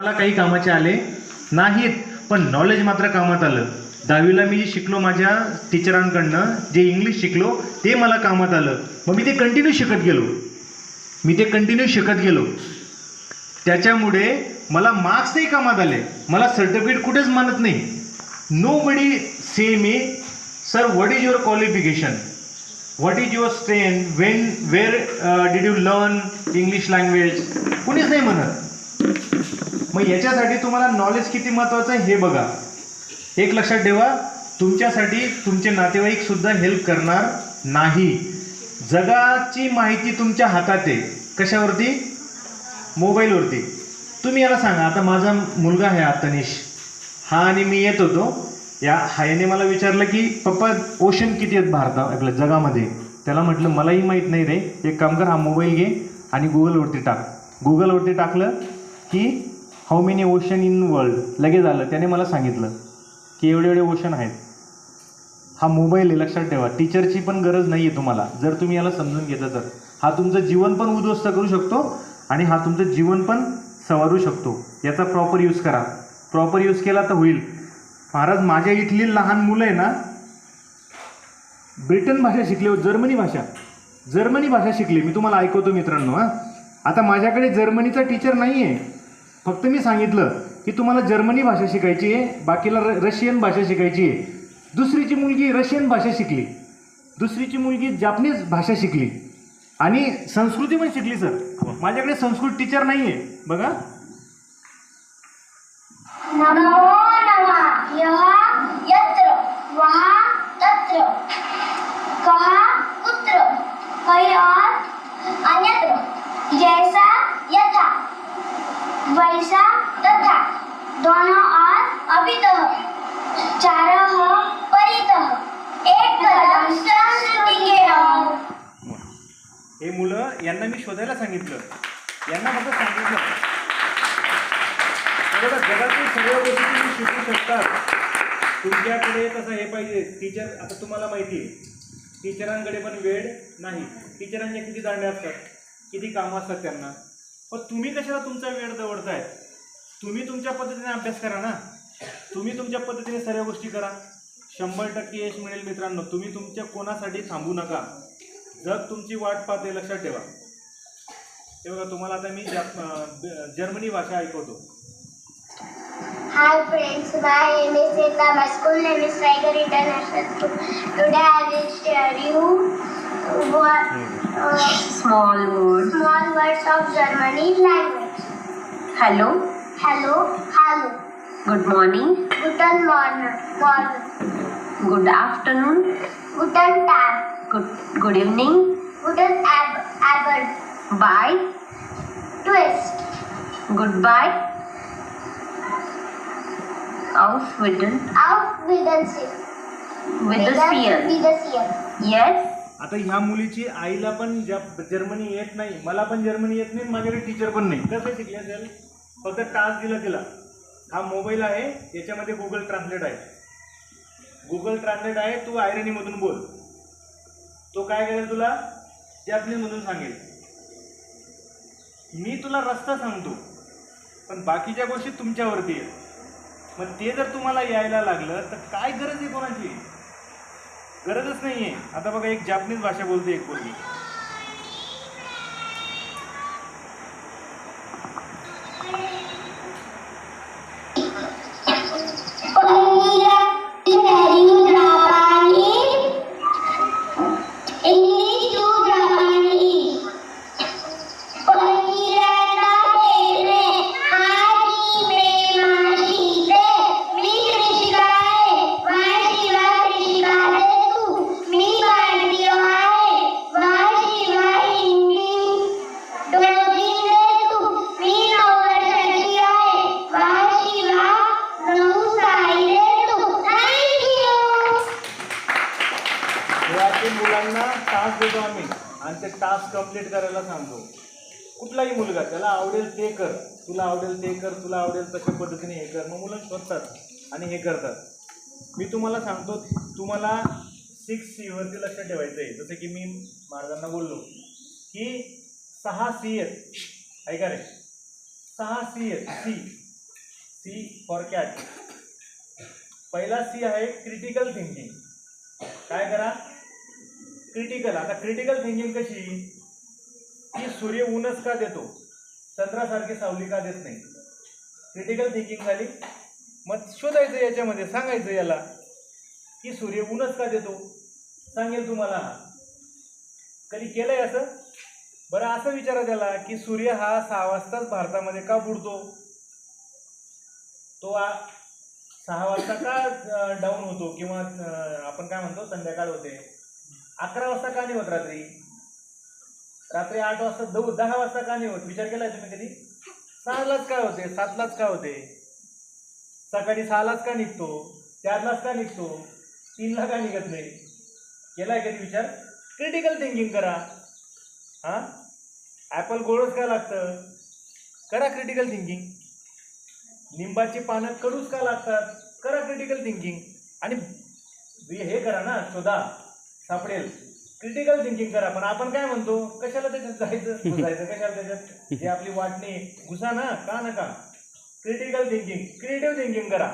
मला काही कामाचे आले नाहीत पण नॉलेज मात्र कामात आलं. दहावीला मी जे शिकलो माझ्या टीचरांकडनं जे इंग्लिश शिकलो ते मला कामात आलं. मग मी ते कंटिन्यू शिकत गेलो. मी ते कंटिन्यू शिकत गेलो. त्याच्यामुळे मला मार्क्सही कामात आले. मला सर्टिफिकेट कुठेच मानत नाही. Nobody say me sir what is your qualification what is your strain when where did you learn English language कुणीच नाही म्हणत. मग याच्यासाठी तुम्हाला नॉलेज किती महत्त्वाचं आहे हे बघा. एक लक्षात ठेवा तुमच्यासाठी तुमचे नातेवाईक सुद्धा हेल्प करणार नाही. जगाची माहिती तुमच्या हातात आहे. कशावरती? मोबाईलवरती. तुम्ही याला सांगा आता माझा मुलगा आहे आतनिश हा आणि मी येत होतो. या हायने मला विचारलं की पप्पा ओशन किती आहेत भारता आपल्या जगामध्ये? त्याला म्हटलं मलाही माहीत नाही रे. एक काम कर हा मोबाईल घे आणि गुगलवरती टाक. गुगलवरती टाकलं की how many ocean in world लगेच आलं. त्याने मला सांगितलं की एवढे एवढे ओशन आहेत. हा मोबाईल आहे लक्षात ठेवा. टीचरची पण गरज नाही आहे तुम्हाला. जर तुम्ही याला समजून घेतलं तर. हा तुमचं जीवन पण उद्ध्वस्त करू शकतो आणि हा तुमचं जीवन पण सवारू शकतो. याचा प्रॉपर यूज करा. प्रॉपर यूज केला तर होईल. महाराज माझ्या इथली लहान मुलं आहे ना ब्रिटन भाषा शिकले जर्मनी भाषा. जर्मनी भाषा शिकली. मी तुम्हाला ऐकवतो मित्रांनो हां. आता माझ्याकडे जर्मनीचा टीचर नाही आहे फक्त मी सांगितलं की तुम्हाला जर्मनी भाषा शिकायची आहे बाकीला र रशियन भाषा शिकायची आहे. दुसरीची मुलगी रशियन भाषा शिकली. दुसरीची मुलगी जापनीज भाषा शिकली. आणि संस्कृती पण शिकली सर. माझ्याकडे संस्कृत टीचर नाही आहे बघा नमो कुत्र कयात् अन्यत्र जैसा यथा वैसा तथा दोनों और अभितः चारः परितः एक कदम संस्कृति के ओर हे मुलं यांना मी शोधायला सांगितलं. यांना फक्त सांगितलं. बघा जगातील सगळ्या गोष्टी तुम्ही शिकू शकतात. तुमच्याकडे कसं हे पाहिजे. टीचर आता तुम्हाला माहिती आहे. टीचरांकडे पण वेळ नाही. टीचरांचे किती दांडे असतात किती कामं असतात त्यांना. पण तुम्ही कशाला तुमचा वेळ दवडताय? तुम्ही तुमच्या पद्धतीने अभ्यास करा ना. तुम्ही तुमच्या पद्धतीने सर्व गोष्टी करा. शंभर टक्के यश मिळेल मित्रांनो. तुम्ही तुमच्या कोणासाठी थांबू नका. जग तुमची वाट पाहते लक्षात ठेवा. हे बघा तुम्हाला आता मी जर्मनी भाषा ऐकवतो Hi friends, my name is Sita. My school name is Tiger International School. Today I will share you what uh, Small word. small words of Germany language. Hello. Hello, hello. Good morning. Guten Morgen, morgen. Good afternoon. Guten Tag. Good good evening. Guten Ab Abend. Bye. Twist. Goodbye. Auf Wiedersehen. Auf Wiedersehen. Wiedersehen. Wiedersehen. Yes. आता ह्या मुलीची आईला पण जप- Germany येत नाही मला पण जर्मनी येत नाही माझ्याकडे टीचर पण नाही कसं शिकले असेल फक्त टास्क दिला तिला हा मोबाईल आहे याच्यामध्ये गुगल ट्रान्सलेट आहे गुगल ट्रान्सलेट आहे तू आयरनीमधून बोल तो काय करेल तुला जॅपनीजमधून सांगेल मी तुला रस्ता सांगतो पण बाकीच्या गोष्टी तुमच्यावरती आहेत. मग ते जर तुम्हाला यायला लागलं तर काय गरज आहे कोणाची? गरजच नाही आहे आता बघा एक जापनीज भाषा बोलते एक बोलली टास्क कंप्लीट करायला सांगतो. कुठलाही मुलगा त्याला आवडेल ते कर. तुला आवडेल ते कर तुला आवडेल तशा पद्धतीने हे कर. मग मुलं शोधतात आणि हे करतात. मी तुम्हाला सांगतो तुम्हाला सिक्स सीवरती लक्ष ठेवायचं आहे जसं की मी महाराजांना बोललो की सहा सी आहेत. ऐका रे. सहा सी आहेत. सी सी फॉर कॅट पहिला सी आहे क्रिटिकल थिंकिंग काय करा? क्रिटिकल आता क्रिटिकल थिंकिंग कशी? की सूर्य ऊनच का देतो? चंद्रासारखी सावली का देत नाही? क्रिटिकल थिंकिंग झाली. मग शोधायचं याच्यामध्ये सांगायचं याला की सूर्य ऊनच का देतो? सांगेल तुम्हाला. हा कधी केलंय असं? बरं असं विचारा त्याला की सूर्य हा सहा वाजताच भारतामध्ये का बुडतो? तो आ सहा वाजता का डाऊन होतो? किंवा आपण काय म्हणतो संध्याकाळ होते. अकरा वाजता का नाही होत रात्री? रात्री आठ वाजता दऊ दहा वाजता का नाही होत? विचार केलाय तुम्ही कधी? सहालाच काय होते? सातलाच काय होते? सकाळी सहालाच का निघतो? चारलाच का निघतो? तीनला का निघत नाही? केलाय कधी विचार? क्रिटिकल थिंकिंग करा. हां? ॲपल गोडच का लागतं? करा क्रिटिकल थिंकिंग लिंबाची पानं कडूच का लागतात? करा क्रिटिकल थिंकिंग आणि हे करा ना शोधा. सापडेल. क्रिटिकल थिंकिंग करा. पण आपण काय म्हणतो? कशाला त्याच्यात जायचं? जायचं कशाला त्याच्यात? जे आपली वाटणी घुसा ना. का नका? क्रिटिकल थिंकिंग क्रिएटिव्ह थिंकिंग करा.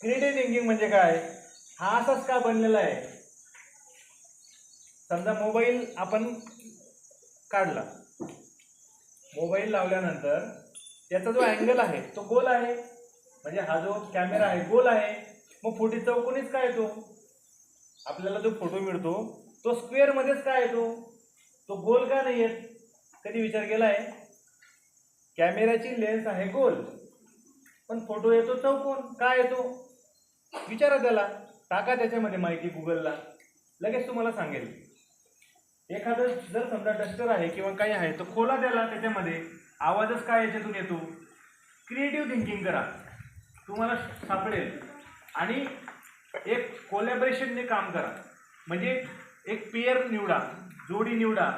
क्रिएटिव्ह थिंकिंग म्हणजे काय? हा असाच का बनलेला आहे? समजा मोबाईल आपण काढला. मोबाईल लावल्यानंतर त्याचा जो अँगल आहे तो गोल आहे. म्हणजे हा जो कॅमेरा आहे गोल आहे. मग फोटो चौकोनीच काय येतो? आपल्याला जो फोटो मिळतो तो स्क्वेअरमध्येच काय येतो तो? गोल का नाही येत कधी विचार केला आहे कॅमेऱ्याची लेन्स आहे गोल. पण फोटो येतो चौकोन. का येतो? विचारा त्याला. टाका त्याच्यामध्ये माहिती गुगलला लगेच तुम्हाला सांगेल. एखादं जर समजा डस्टर आहे किंवा काही आहे तर खोला त्याला त्याच्यामध्ये. आवाजच काय याच्यातून येतो? क्रिएटिव्ह थिंकिंग करा. तुम्हाला सापडेल. आणि एक कोलॅबरेशनने काम करा. म्हणजे एक पेअर निवडा जोडी निवडा.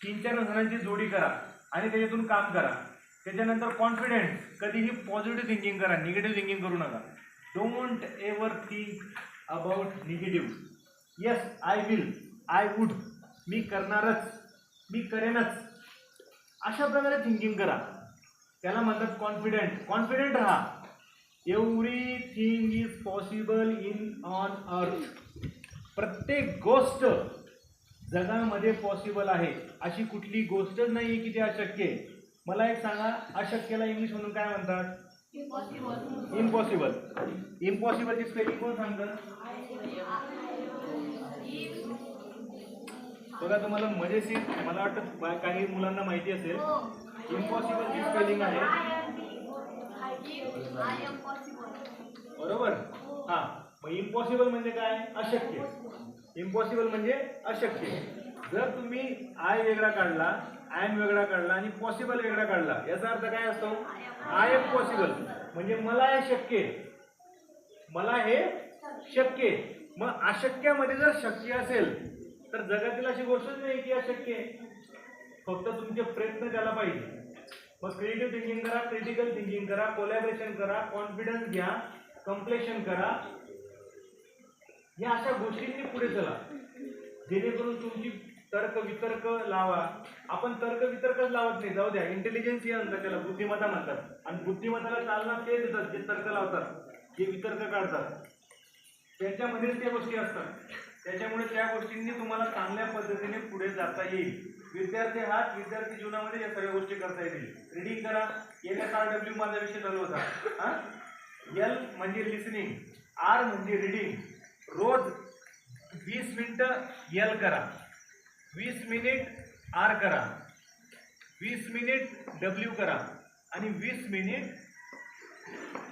तीन चार जणांची जोडी करा आणि त्याच्यातून काम करा. त्याच्यानंतर कॉन्फिडेंट कधीही पॉझिटिव्ह थिंकिंग करा निगेटिव्ह थिंकिंग करू नका. Don't ever think about negative yes I will I would मी करणारच मी करेनच. अशा प्रकारे थिंकिंग करा. त्याला म्हणतात कॉन्फिडेंट कॉन्फिडेंट राहा. Everything is possible in on earth प्रत्येक गोष्ट जगामध्ये पॉसिबल आहे. अशी कुठली गोष्टच नाही की ती अशक्य आहे. मला एक सांगा अशक्यला इंग्लिश म्हणून काय म्हणतात? इम्पॉसिबल इम्पॉसिबलची स्पेलिंग कोण सांगतं? बघा तुम्हाला मजेशीर मला वाटतं काही मुलांना माहिती असेल इम्पॉसिबलची स्पेलिंग आहे. बरोबर? हा. मग इम्पॉसिबल म्हणजे काय? अशक्य. इम्पॉसिबल म्हणजे अशक्य. जर तुम्ही आय वेगळा काढला आय एम वेगळा काढला आणि पॉसिबल वेगळा काढला याचा अर्थ काय असतो? आय एम पॉसिबल म्हणजे मला हे शक्य आहे. मला हे शक्य आहे. मग अशक्यामध्ये जर शक्य असेल तर जगातील अशी गोष्टच नाही की अशक्य आहे. फक्त तुमचे प्रयत्न त्याला पाहिजे. मग क्रिएटिव्ह थिंकिंग करा क्रिटिकल थिंकिंग करा कोलॅबरेशन करा कॉन्फिडन्स घ्या कम्प्लेशन करा या अशा गोष्टींनी पुढे चला. जेणेकरून तुमची तर्क वितर्क लावा. आपण तर्क वितर्कच लावत नाही. जाऊ द्या. इंटेलिजन्स हे म्हणतात त्याला बुद्धिमत्ता म्हणतात. आणि बुद्धिमत्ताला चालना ते देतात जे तर्क लावतात. जे वितर्क काढतात. त्यांच्यामध्येच त्या गोष्टी असतात. त्याच्यामुळे त्या गोष्टींनी तुम्हाला चांगल्या पद्धतीने पुढे जाता येईल. विद्यार्थी हा विद्यार्थी जीवनामध्ये या सगळ्या गोष्टी करता येतील. रिडिंग करा. एल एस आर डब्ल्यू माझा विषय चालू होता. एल म्हणजे लिसनिंग आर म्हणजे रिडिंग रोज वीस मिनिटं एल करा. वीस मिनिट आर करा. वीस मिनिट डब्ल्यू करा. आणि वीस मिनिट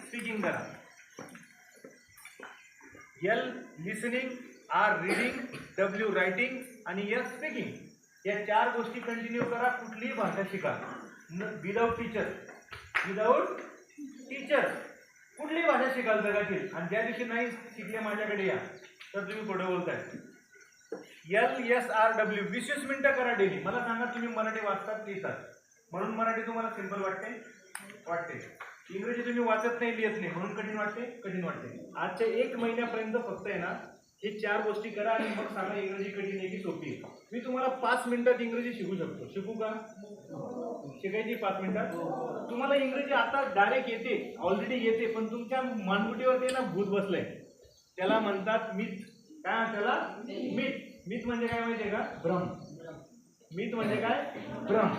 स्पीकिंग करा. L listening R reading W writing आणि एस स्पीकिंग या चार गोष्टी कंटिन्यू करा. कुठलीही भाषा शिका. विदाऊट टीचर विदाऊट टीचर कुठलीही भाषा शिकाल जगातील? आणि ज्या दिवशी नाही शिकले माझ्याकडे या तर तुम्ही पुढे बोलताय. एल एस आर डब्ल्यू वीस वीस मिनटं करा डेली मला सांगा तुम्ही मराठी वाचतात लिहितात? म्हणून मराठी तुम्हाला सिंपल वाटते? वाटते. इंग्रजी तुम्ही वाचत नाही लिहित नाही. म्हणून कठीण वाटते? कठीण वाटते. आजच्या एक महिन्यापर्यंत फक्त आहे ना हे चार गोष्टी करा आणि मग सांगा इंग्रजी कठीण आहे की सोपी आहे. मी तुम्हाला पाच मिनिटात इंग्रजी शिकू शकतो. शिकू का? शिकायची पाच मिनिटात? तुम्हाला इंग्रजी आता डायरेक्ट येते ऑलरेडी येते पण तुमच्या मानगुटीवरती ना भूत बसलंय. त्याला म्हणतात मिथ काय त्याला? मिथ मिथ म्हणजे काय माहितीये का? भ्रम. मिथ म्हणजे काय? भ्रम.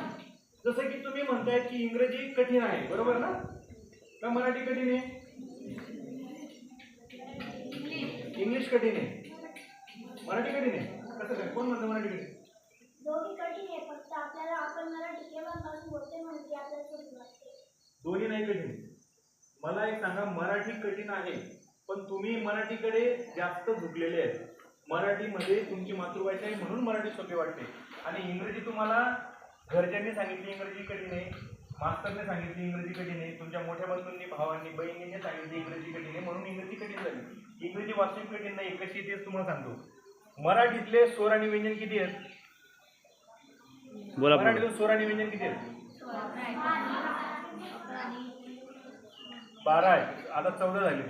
जसं की तुम्ही म्हणताय की इंग्रजी कठीण आहे. बरोबर ना? का मराठी कठीण आहे? इंग्लिश कठीण आहे. मराठी कठीण आहे. कसं काय? कोण म्हणतं मराठी कठीण? दोन्ही कठीण आहे फक्त आपल्याला आपण मराठी केव्हापासून बोलते म्हणजे आपल्याला सोपी वाटते दोन्ही नाही कठीण. मला एक सांगा मराठी कठीण आहे पण तुम्ही मराठीकडे जास्त झुकलेले आहेत. मराठीमध्ये तुमची मातृभाषा आहे म्हणून मराठी सोपी वाटते. आणि इंग्रजी तुम्हाला घरच्यांनी सांगितली इंग्रजी कठीण आहे. मास्तरने सांगितली इंग्रजी कठीण आहे. तुमच्या मोठ्या बंधूंनी भावांनी बहिणीने सांगितली इंग्रजी कठीण आहे म्हणून इंग्रजी कठीण झाली. इंग्रजी वास्तविक कठीण नाही कशी तेच तुम्हाला सांगतो. मराठीतले स्वर आणि व्यंजन किती आहेत? बोला मराठीतून स्वर आणि व्यंजन किती आहेत? बारा आहे आता चौदा झाले.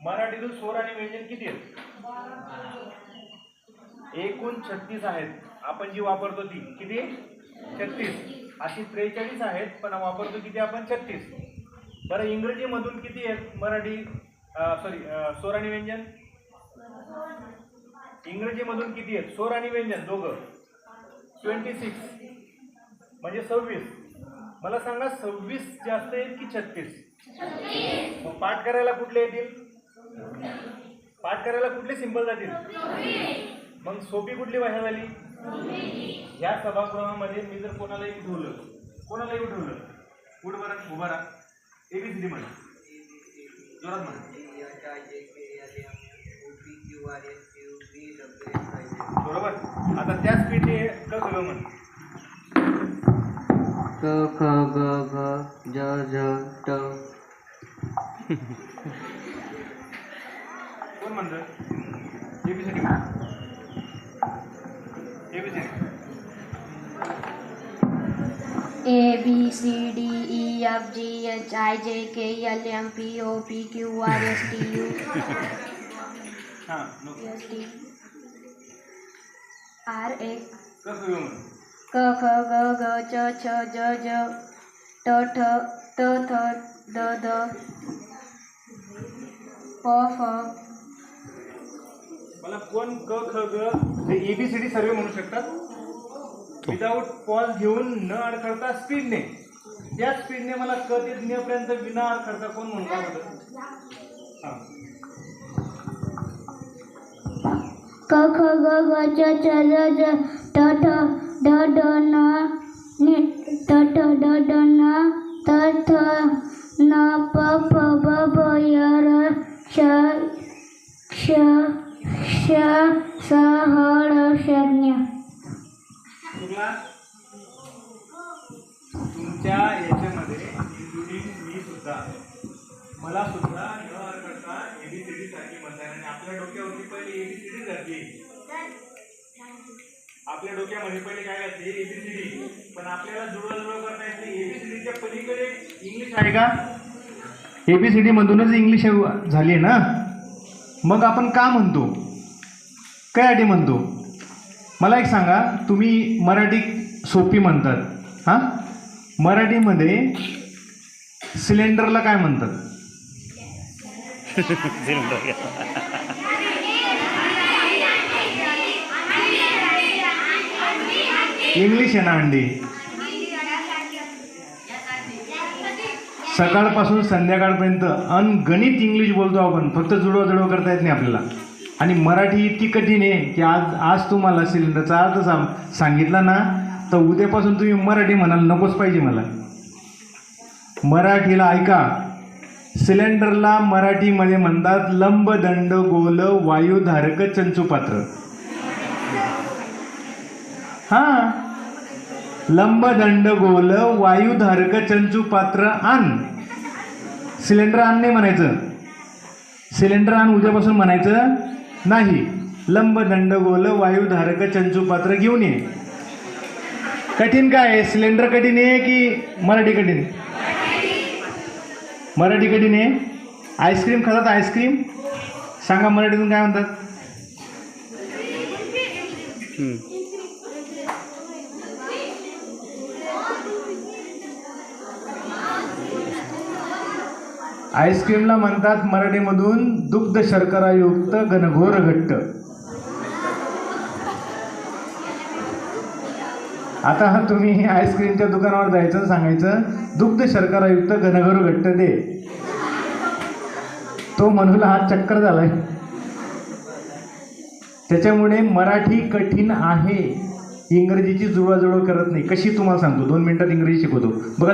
मराठीतून स्वर आणि व्यंजन किती आहेत? एकूण छत्तीस आहेत. आपण जी वापरतो ती किती? छत्तीस. अशी त्रेचाळीस आहेत पण वापरतो किती आपण? छत्तीस. बरं इंग्रजीमधून किती आहेत? मराठी सॉरी सोर आणि व्यंजन? इंग्रजीमधून किती आहेत? सोर आणि व्यंजन दोघं. ट्वेंटी सिक्स म्हणजे सव्वीस. मला सांगा सव्वीस जास्त आहेत की छत्तीस? मग पाठ करायला कुठले येतील? पाठ करायला कुठले सिंपल जातील? मग सोपी कुठली भाषा झाली या सभागृहामध्ये मी जर कोणालाही उठवलं कोणालाही उठवलं उठ बरं उभा राहा. एबीसीडी म्हणा. जोरात म्हणा. बरोबर? आता त्याच पेटी क ख ग म्हण. क ख ग घ ज झ ट. कोण म्हणतं एबीसीडी म्हण. ABCD A B C D E F G H I J K L M P O P Q R S T U. हां नको S T. R A. क ख ग ग च छ ज ज ट ठ त थ द द प फ मला कोण क ख ग हे एबीसीडी सर्व म्हणू शकतात. विदाऊट पॉज घेऊन न अडखळता स्पीडने त्या स्पीडने मला क ते ज्ञपर्यंत विना अडखळता कोण म्हणू काय क ख ग ग च च ज ज ट ठ ड ड न नि ट ठ ड ड न त थ न प प ब ब य र श क्ष श स ह ळ ष तुमच्या याच्यामध्ये इन्क्लुडिंग मी सुद्धा. मला सुद्धा न हरकता एबीसीडी सारखी म्हणता आणि आपल्या डोक्यावरती पहिले एबीसीडी घातली. आपल्या डोक्यामध्ये पहिले काय घातली? एबीसीडी पण आपल्याला जुळवाजुळव करता येत एबीसीडीच्या पलीकडे इंग्लिश आहे का? एबीसीडी मधूनच इंग्लिश झाली आहे ना? मग आपण का म्हणतो? कायसाठी म्हणतो? मला एक सांगा तुम्ही मराठी सोपी म्हणतात. हां? मराठीमध्ये सिलेंडरला काय म्हणतात? इंग्लिश आहे ना अंडी? सकाळपासून संध्याकाळपर्यंत अनगणित इंग्लिश बोलतो आपण. फक्त जुडव जुडव करता येत नाही आपल्याला. आणि मराठी इतकी कठीण आहे की आज आज तुम्हाला सिलेंडरचा अर्थ सांग सांगितला ना तर उद्यापासून तुम्ही मराठी म्हणाल नकोच पाहिजे मला. मराठीला ऐका. सिलेंडरला मराठीमध्ये म्हणतात लंबदंड गोल वायुधारक चंचुपात्र. हां. लंबदंड गोल वायुधारक चंचुपात्र आण सिलेंडर आण नाही म्हणायचं. सिलेंडर आण उद्यापासून म्हणायचं नाही लंब दंडगोल वायुधारक चंचूपात्र घेऊन ये. कठीण काय आहे? सिलेंडर कठीण आहे की मराठी कठीण? मराठी कठीण आहे. आईस्क्रीम खातात आईस्क्रीम? सांगा मराठीतून काय म्हणतात? आईस्क्रीमला म्हणतात मराठीमधून दुग्ध शर्करायुक्त घनघोर घट्ट. आता हा तुम्ही आईस्क्रीमच्या दुकानावर जायचं सांगायचं दुग्ध शर्करायुक्त घनघोर घट्ट दे. तो मनूला हा चक्कर झालाय. त्याच्यामुळे मराठी कठीण आहे. इंग्रजीची जुळवाजुळव करत नाही. कशी तुम्हाला सांगतो? दोन मिनिटात इंग्रजी शिकवतो. बघा